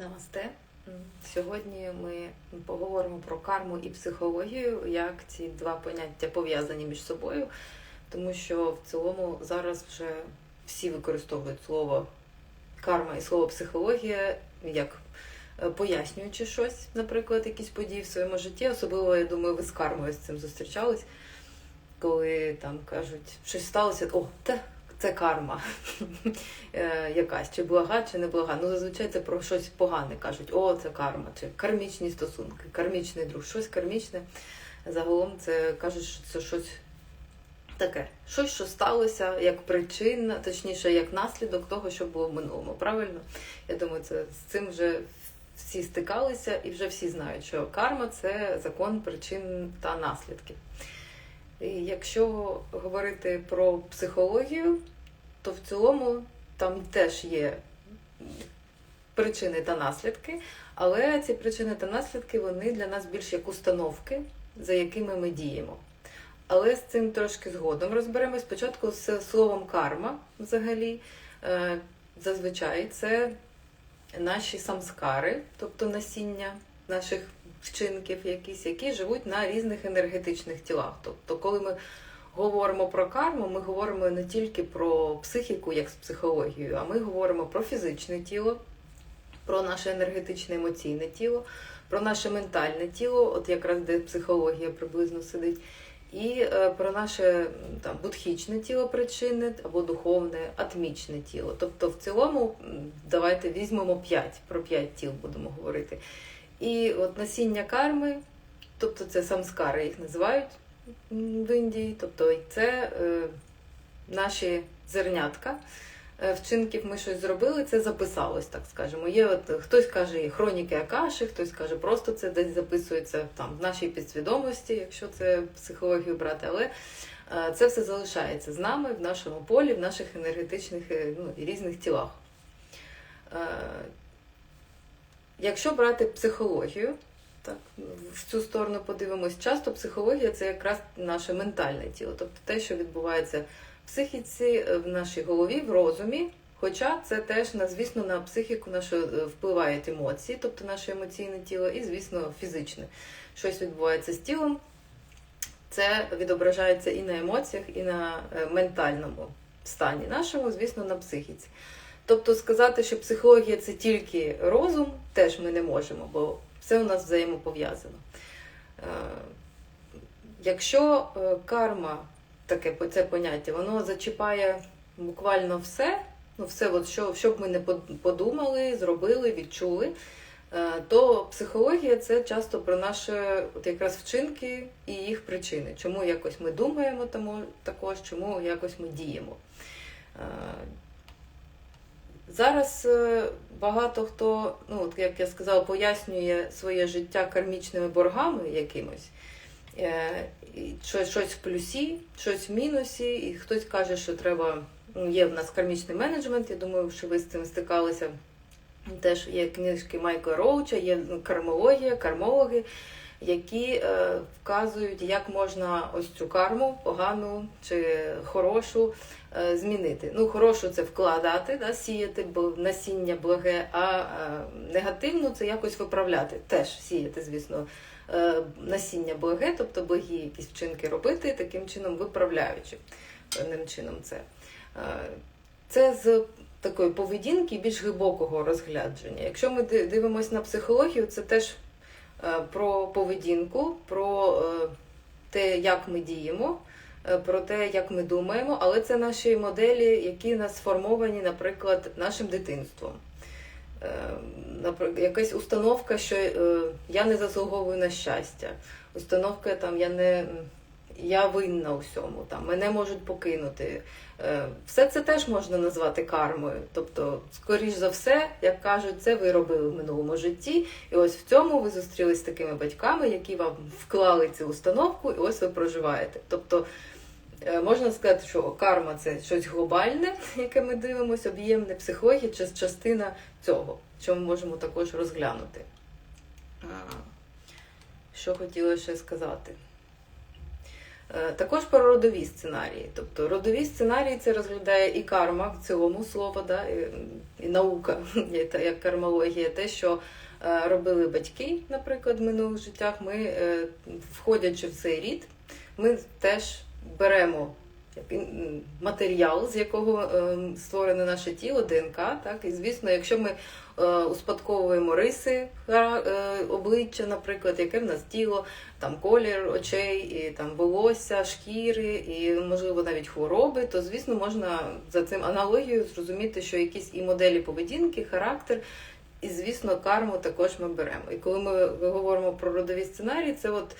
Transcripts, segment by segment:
Намасте. Сьогодні ми поговоримо про карму і психологію, як ці два поняття пов'язані між собою, тому що в цілому зараз вже всі використовують слово карма і слово психологія як е, пояснюючи щось, наприклад, якісь події в своєму житті. Особливо, я думаю, ви з кармою з цим зустрічались, коли там кажуть, щось сталося, о, те, це карма е, якась, чи блага, чи не блага. Ну, зазвичай це про щось погане кажуть, о, це карма, чи кармічні стосунки, кармічний друг, щось кармічне. Загалом це кажуть, що це щось таке, щось, що сталося як причина, точніше, як наслідок того, що було в минулому. Правильно? Я думаю, це з цим вже всі стикалися і вже всі знають, що карма це закон причин та наслідків. І якщо говорити про психологію, то в цілому там теж є причини та наслідки, але ці причини та наслідки вони для нас більш як установки, за якими ми діємо. Але з цим трошки згодом розберемось. Спочатку з словом карма взагалі. Е, Зазвичай це наші самскари, тобто насіння наших вчинків, якісь, які живуть на різних енергетичних тілах. Тобто, коли ми говоримо про карму, ми говоримо не тільки про психіку, як з психологією, а ми говоримо про фізичне тіло, про наше енергетичне емоційне тіло, про наше ментальне тіло, от якраз де психологія приблизно сидить. І е, про наше там будхічне тіло причини або духовне, атмічне тіло. Тобто, в цілому, давайте візьмемо п'ять, про п'ять тіл будемо говорити. І от насіння карми, тобто це самскари їх називають в Індії, тобто це е, наші зернятка. Е, Вчинків ми щось зробили, це записалось, так скажемо. Є от хтось каже хроніки Акаші, хтось каже, просто це десь записується там в нашій підсвідомості, якщо це психологію брати, але е, це все залишається з нами в нашому полі, в наших енергетичних ну, і різних тілах. Якщо брати психологію, так, в цю сторону подивимось, часто психологія це якраз наше ментальне тіло, тобто те, що відбувається в психіці, е, в нашій голові, в розумі. Хоча це теж звісно на психіку нашу е, впливають емоції, тобто наше емоційне тіло, і, звісно, фізичне. Щось відбувається з тілом, це відображається і на емоціях, і на е, ментальному стані нашому, звісно, на психіці. Тобто сказати, що психологія це тільки розум, теж ми не можемо, бо все у нас взаємопов'язано. Е, Якщо е, карма, таке це поняття, воно зачіпає буквально все, ну все, от що, що б ми не подумали, зробили, відчули, е, то психологія це часто про наші от якраз вчинки і їх причини. Чому якось ми думаємо тому, також, чому якось ми діємо. Зараз е, багато хто, ну от як я сказала, пояснює своє життя кармічними боргами якимось. Е, Щось, в плюсі, щось в мінусі, і хтось каже, що треба. ну, Є в нас кармічний менеджмент, я думаю, що ви з цим стикалися. Теж є книжки Майкла Роуча, є ну, кармологія, кармологи, які е, вказують, як можна ось цю карму, погану чи хорошу, змінити. Ну, хорошу це вкладати, да, сіяти насіння благе, а е, негативну це якось виправляти. Теж сіяти, звісно, е, насіння благе, тобто благі якісь вчинки робити, таким чином виправляючи певним чином це. Е, Це з такої поведінки більш глибокого розглядження. Якщо ми дивимося на психологію, це теж е, про поведінку, про е, те, як ми діємо, е, про те, як ми думаємо, але це наші моделі, які нас сформовані, наприклад, нашим дитинством. Е, якась установка, що е, я не заслуговую на щастя. Установка там я не я винна у всьому, там мене можуть покинути. Е, Все це теж можна назвати кармою. Тобто, скоріш за все, як кажуть, це ви робили в минулому житті, і ось в цьому ви зустрілись з такими батьками, які вам вклали цю установку, і ось ви проживаєте. Тобто е, можна сказати, що карма це щось глобальне, яке ми дивимося, об'ємне психологія, це частина цього, що ми можемо також розглянути. Що хотіла ще сказати? Е, Також про родові сценарії. Тобто родові сценарії це розглядає і карма в цілому слово, да, і, і наука, як кармологія, те, що е, робили батьки, наприклад, в минулих життях, ми, е, входячи в цей рід, ми теж беремо матеріал, з якого е, створене наше тіло, ДНК. Так? І звісно, якщо ми е, успадковуємо риси е, обличчя, наприклад, яке в нас тіло, там колір очей, і там волосся, шкіри, і можливо навіть хвороби, то звісно можна за цим аналогією зрозуміти, що якісь і моделі поведінки, характер. І, звісно, карму також ми беремо. І коли ми говоримо про родові сценарії, це от,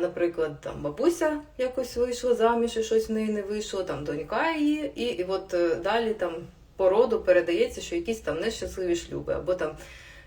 наприклад, там бабуся якось вийшла заміж, і щось в неї не вийшло, там донька її, і, і от е, далі там по роду передається, що якісь там нещасливі шлюби, або там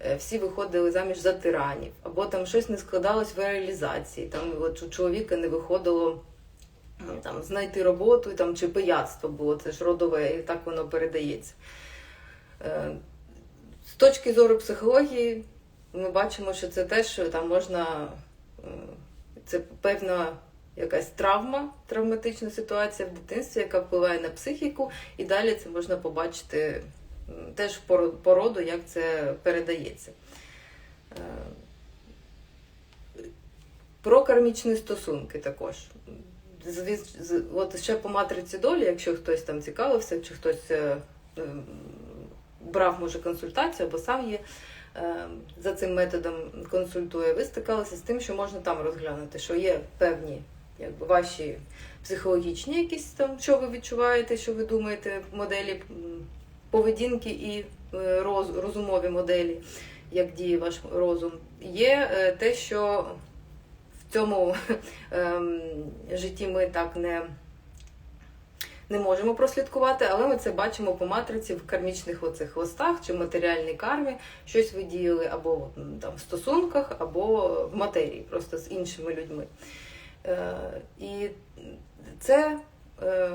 е, всі виходили заміж за тиранів, або там щось не складалось в реалізації. Там от у чоловіка не виходило там знайти роботу, там чи пияцтво було, це ж родове, і так воно передається. Е, З точки зору психології, ми бачимо, що це теж там можна, е, це певна якась травма, травматична ситуація в дитинстві, яка впливає на психіку, і далі це можна побачити теж по ро- по роду, як це передається. Е, Про кармічні стосунки також. От ще по матриці долі, якщо хтось там цікавився, чи хтось е, брав, може, консультацію або сам є за цим методом консультує, ви стикалися з тим, що можна там розглянути, що є певні якби, ваші психологічні якісь там, що ви відчуваєте, що ви думаєте, моделі поведінки і е, роз, розумові моделі, як діє ваш розум. Є е, те, що в цьому ем, житті ми так не не можемо прослідкувати, але ми це бачимо по матриці в кармічних оцих листах чи матеріальній кармі. Щось ви діяли або там в стосунках, або в матерії, просто з іншими людьми. Е, і це е,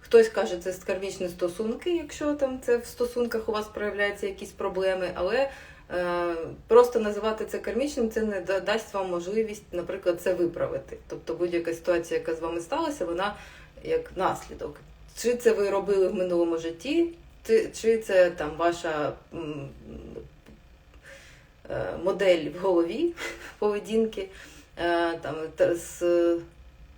хтось каже, це кармічні стосунки, якщо там це в стосунках у вас проявляються якісь проблеми, але е, просто називати це кармічним, це не дасть вам можливість, наприклад, це виправити. Тобто будь-яка ситуація, яка з вами сталася, вона як наслідок. Чи це ви робили в минулому житті, чи, це там ваша е, модель в голові поведінки, е, там,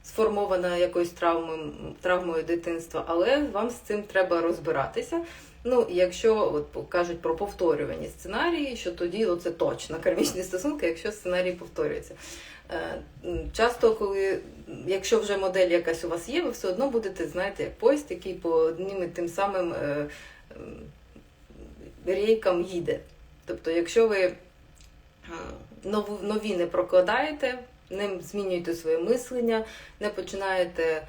сформована якоюсь травмою, травмою дитинства, але вам з цим треба розбиратися. Ну, якщо от кажуть про повторювані сценарії, що тоді це точно кармічні стосунки, якщо сценарій повторюється. Е, Часто, коли, якщо вже модель якась у вас є, ви все одно будете, знаєте, як поїзд, який по одним і тим самим е, рейкам їде. Тобто, якщо ви е, нові не прокладаєте, не змінюєте своє мислення, не починаєте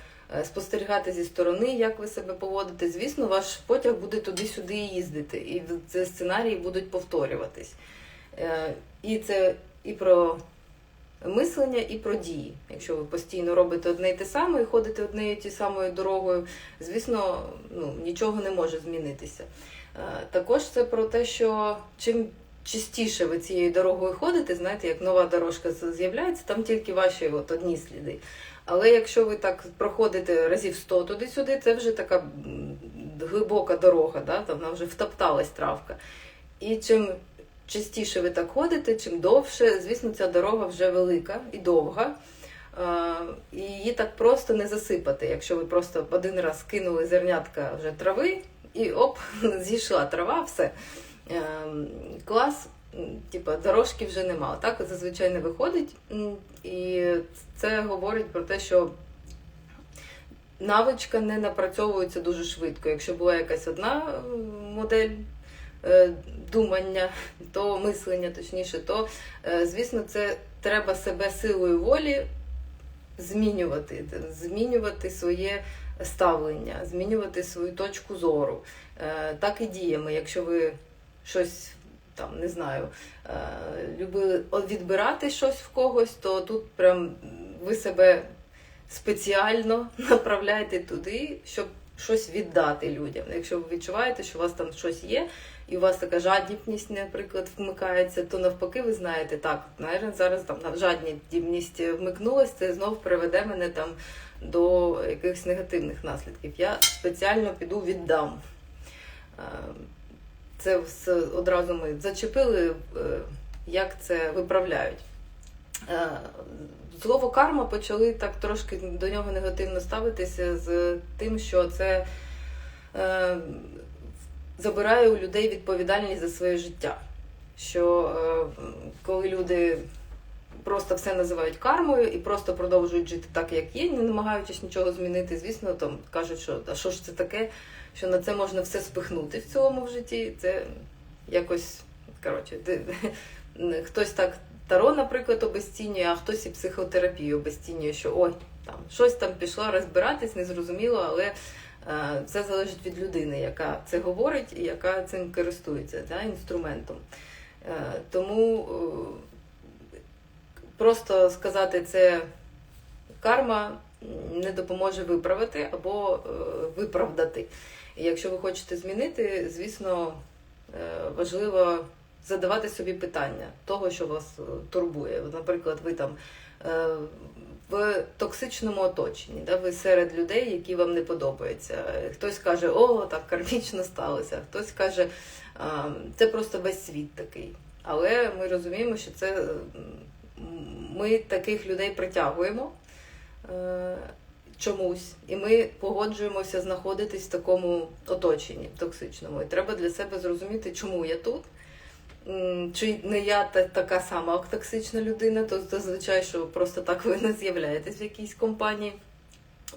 спостерігати зі сторони, як ви себе поводите, звісно, ваш потяг буде туди-сюди їздити, і ці сценарії будуть повторюватись. Е, І це і про мислення, і про дії. Якщо ви постійно робите одне й те саме і ходите однією і ті самою дорогою, звісно, ну, нічого не може змінитися. Е, Також це про те, що чим частіше ви цією дорогою ходите, знаєте, як нова дорожка з'являється, там тільки ваші от одні сліди. Але якщо ви так проходите разів 100 туди-сюди, це вже така глибока дорога, да? там вона вже втопталась травка. І чим частіше ви так ходите, чим довше, звісно, ця дорога вже велика і довга. І її так просто не засипати. Якщо ви просто один раз кинули зернятка вже трави, і оп, зійшла трава, все. Е, Клас, типа, дорожки вже нема. Так зазвичай не виходить. І це говорить про те, що навичка не напрацьовується дуже швидко. Якщо була якась одна модель е, думання, то мислення, точніше, то е, звісно, це треба себе силою волі змінювати, змінювати своє ставлення, змінювати свою точку зору. Е, Так і діями. Якщо ви щось там не знаю, е, любили відбирати щось в когось, то тут прям ви себе спеціально направляєте туди, щоб щось віддати людям. Якщо ви відчуваєте, що у вас там щось є, і у вас така жадібність, наприклад, вмикається, то навпаки, ви знаєте, так, навіть зараз там жадібність вмикнулася, це знов приведе мене там до якихось негативних наслідків. Я спеціально піду віддам. Це все одразу ми зачепили, е, як це виправляють. Е, Слово карма почали так трошки до нього негативно ставитися з тим, що це е, забирає у людей відповідальність за своє життя. Що коли люди просто все називають кармою і просто продовжують жити так, як є, не намагаючись нічого змінити, звісно, там кажуть, що а що ж це таке, що на це можна все спихнути в цілому в житті. Це якось коротше, хтось так таро, наприклад, обесцінює, а хтось і психотерапію обесцінює, що ой, там щось там пішло розбиратись, незрозуміло, але це залежить від людини, яка це говорить і яка цим користується да, інструментом. Е, тому е, просто сказати це карма не допоможе виправити або е, виправдати. І якщо ви хочете змінити, звісно, е, важливо задавати собі питання того, що вас е, турбує. Наприклад, ви там в токсичному оточенні, да, ви серед людей, які вам не подобаються. Хтось каже, о, так кармічно сталося, хтось каже, це просто весь світ такий. Але ми розуміємо, що це ми таких людей притягуємо е, чомусь, і ми погоджуємося знаходитись в такому оточенні токсичному. І треба для себе зрозуміти, чому я тут. Чи не я та, така сама токсична людина, то зазвичай, що просто так ви не з'являєтесь в якійсь компанії.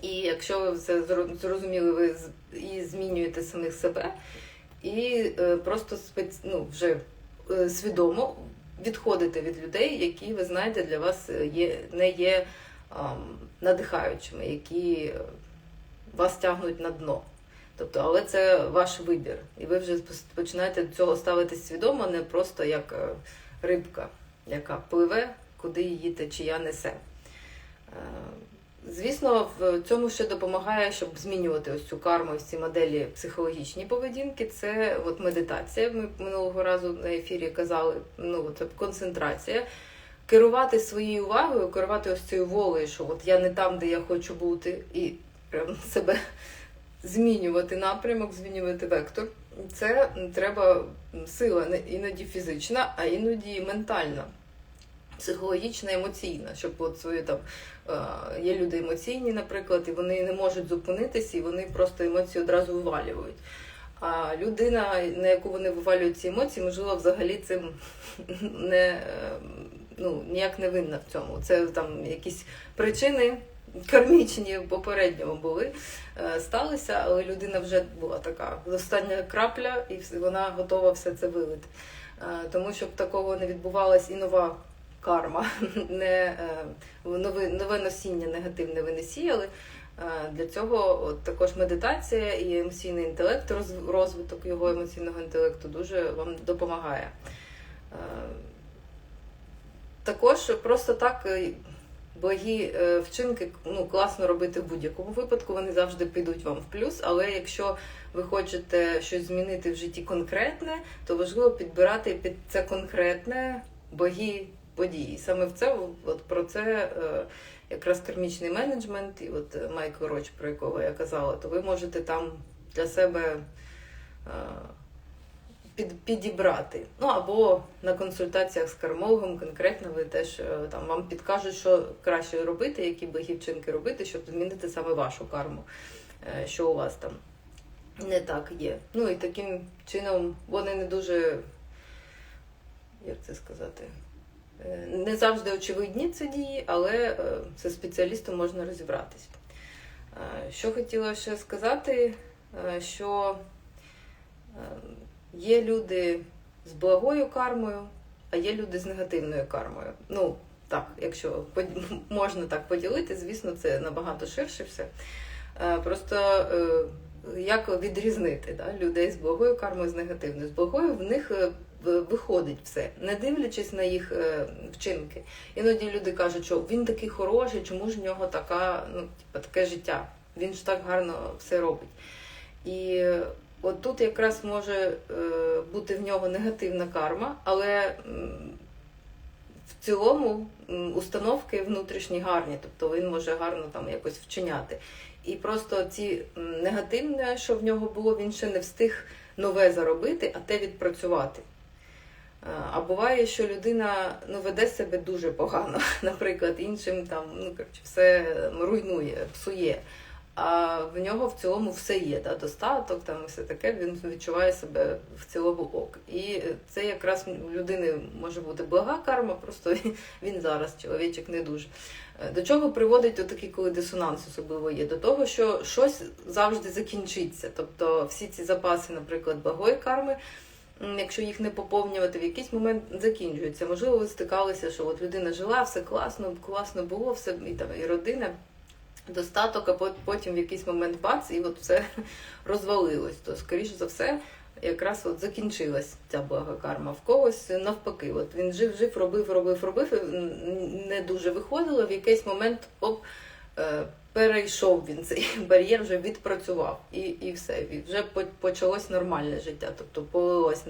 І якщо ви все зрозуміли, ви і змінюєте самих себе, і е, просто ну, вже е, свідомо відходите від людей, які ви знаєте для вас е, є, не є ем, надихаючими, які е, вас тягнуть на дно. Тобто, але це ваш вибір. І ви вже починаєте до цього ставитись свідомо, не просто як е, рибка, яка пливе, куди її течія несе. Звісно, в цьому ще допомагає, щоб змінювати ось цю карму, ось ці моделі психологічні поведінки. Це от медитація. Ми минулого разу на ефірі казали, ну це концентрація. Керувати своєю увагою, керувати ось цією волею, що от я не там, де я хочу бути, і прям себе змінювати напрямок, змінювати вектор. Це треба сила іноді фізична, а іноді ментальна, психологічна, емоційна, щоб от свої там е, є люди емоційні, наприклад, і вони не можуть зупинитися, і вони просто емоції одразу вивалюють. А людина, на яку вони вивалюють ці емоції, можливо, взагалі цим не, е, ну, ніяк не винна в цьому. Це там якісь причини кармічні в попередньому були, е, сталися, але людина вже була така остання крапля, і вона готова все це вилити. Е, Тому щоб такого не відбувалась і нова карма, не нове, нове носіння негативне ви не сіяли. Е, Для цього от, також медитація і емоційний інтелект, розвиток його емоційного інтелекту дуже вам допомагає. Е, Також просто так е, благі вчинки ну, класно робити в будь-якому випадку, вони завжди підуть вам в плюс. Але якщо ви хочете щось змінити в житті конкретне, то важливо підбирати під це конкретне благі події. Саме в це от про це е, якраз кармічний менеджмент, і от е, Майкл Роч, про якого я казала, то ви можете там для себе. е, під, підібрати. Ну або на консультаціях з кармологом конкретно ви теж там вам підкажуть, що краще робити, які вчинки робити, щоб змінити саме вашу карму, що у вас там не так є. Ну і таким чином вони не дуже, як це сказати, не завжди очевидні ці дії, але е, це спеціалістом можна розібратись. Е, Що хотіла ще сказати, е, що е, Є люди з благою кармою, а є люди з негативною кармою. Ну, так, якщо можна так поділити, звісно, це набагато ширше все. Е, Просто е, як відрізнити да, людей з благою кармою, з негативною? З благою в них е, виходить все, не дивлячись на їх е, вчинки. Іноді люди кажуть, що він такий хороший, чому ж в нього така, ну, типу, таке життя? Він ж так гарно все робить. І от тут якраз може е, бути в нього негативна карма, але в цілому установки внутрішні гарні, тобто він може гарно там якось вчиняти. І просто ці негативне, що в нього було, він ще не встиг нове заробити, а те відпрацювати. Е, А буває, що людина ну, веде себе дуже погано, наприклад, іншим там ну, коротше, все руйнує, псує. А в нього в цілому все є, да, достаток, там все таке, він відчуває себе в цілому ок. І це якраз у людини може бути блага карма, просто він- зараз, чоловічок, не дуже. Е, До чого приводить отакий, коли дисонанс особливо є? До того, що щось завжди закінчиться. Тобто всі ці запаси, наприклад, благої карми, якщо їх не поповнювати, в якийсь момент закінчуються. Можливо, ви стикалися, що от людина жила, все класно, класно було, все і там і родина. Достаток, а потім в якийсь момент бац, і от все розвалилось. То, скоріше за все, якраз от закінчилась ця блага карма. В когось навпаки, от він жив, жив, робив, робив, робив, і не дуже виходило. В якийсь момент оп, е, перейшов він цей бар'єр, вже відпрацював, і, і все. І вже почалось нормальне життя. Тобто полилась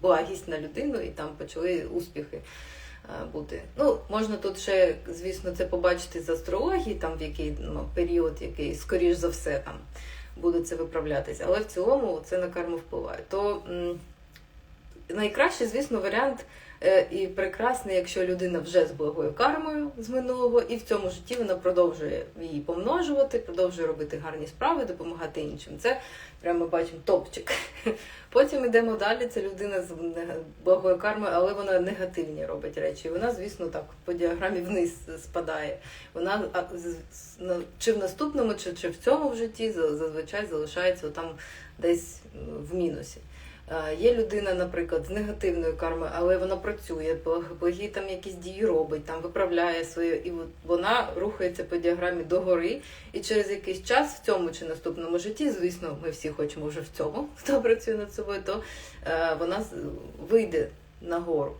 благість на людину, і там почали успіхи е, бути. Ну, можна тут ще, звісно, це побачити з астрології, там в який ну, період, який, скоріш за все, там буде це виправлятися. Але в цілому це на карму впливає. То найкращий, звісно, варіант і прекрасний, якщо людина вже з благою кармою з минулого, і в цьому житті вона продовжує її помножувати, продовжує робити гарні справи, допомагати іншим. Це прямо бачимо топчик. Потім йдемо далі. Це людина з благою кармою, але вона негативні робить речі. Вона, звісно, так по діаграмі вниз спадає. Вона чи в наступному, чи, чи в цьому в житті за- зазвичай залишається там десь в мінусі. Е, Є людина, наприклад, з негативною кармою, але вона працює, благ- благі там якісь дії робить, там виправляє своє, і вона рухається по діаграмі догори, і через якийсь час в цьому чи наступному житті, звісно, ми всі хочемо вже в цьому, хто працює над собою, то е, вона вийде нагору.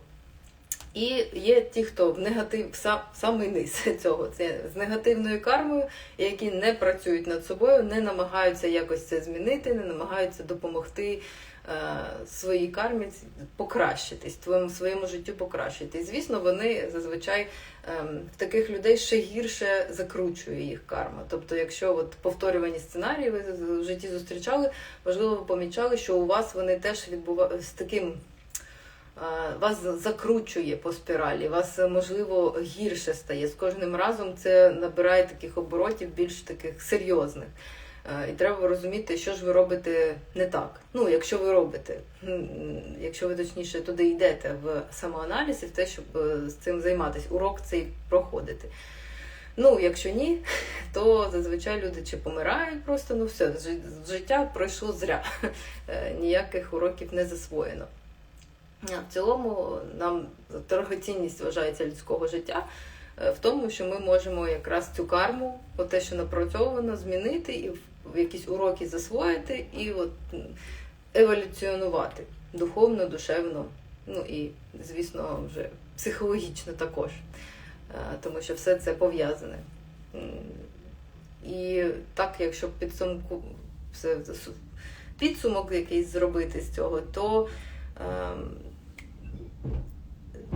І є ті, хто в негатив, сам, самий низ цього, це з негативною кармою, які не працюють над собою, не намагаються якось це змінити, не намагаються допомогти своїй кармі покращитись, твоєму своєму життю покращитись. Звісно, вони зазвичай ем, в таких людей ще гірше закручує їх карма. Тобто, якщо от повторювані сценарії ви в житті зустрічали, можливо, ви помічали, що у вас вони теж відбувають з таким. е, Вас закручує по спіралі, вас е, можливо гірше стає. З кожним разом це набирає таких оборотів більш таких серйозних. Е, І треба розуміти, що ж ви робите не так. Ну, якщо ви робите, якщо ви точніше туди йдете в самоаналіз і в те, щоб е, з цим займатися, урок цей проходити. Ну, якщо ні, то зазвичай люди чи помирають просто, ну все, життя пройшло зря. Е, Ніяких уроків не засвоєно. В цілому нам дорогоцінність вважається людського життя в тому, що ми можемо якраз цю карму, те, що напрацьовано, змінити і якісь уроки засвоїти, і от еволюціонувати духовно, душевно, ну і, звісно, вже психологічно також, Е, тому що все це пов'язане. І так, якщо підсумку все підсумок якийсь зробити з цього, то ем,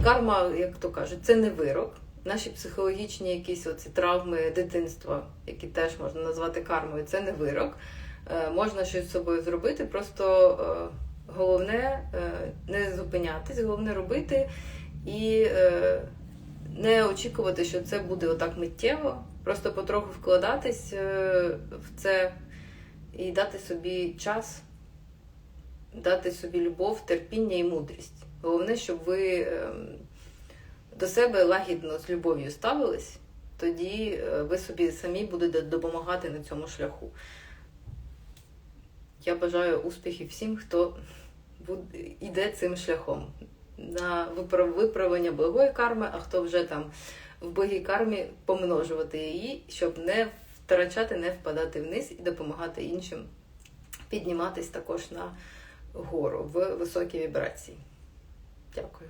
карма, як то кажуть, це не вирок. Наші психологічні якісь оці травми дитинства, які теж можна назвати кармою, це не вирок. Е, можна щось з собою зробити, просто е, головне е, не зупинятись, головне робити і не очікувати, що це буде отак миттєво. Просто потроху вкладатись в це і дати собі час, дати собі любов, терпіння і мудрість. Головне, щоб ви ем, до себе лагідно з любов'ю ставились, тоді е, ви собі самі будете допомагати на цьому шляху. Я бажаю успіхів всім, хто йде цим шляхом на виправлення благої карми, а хто вже там в благій кармі помножувати її, щоб не втрачати, не впадати вниз і допомагати іншим підніматись також на гору в високі вібрації. Дякую.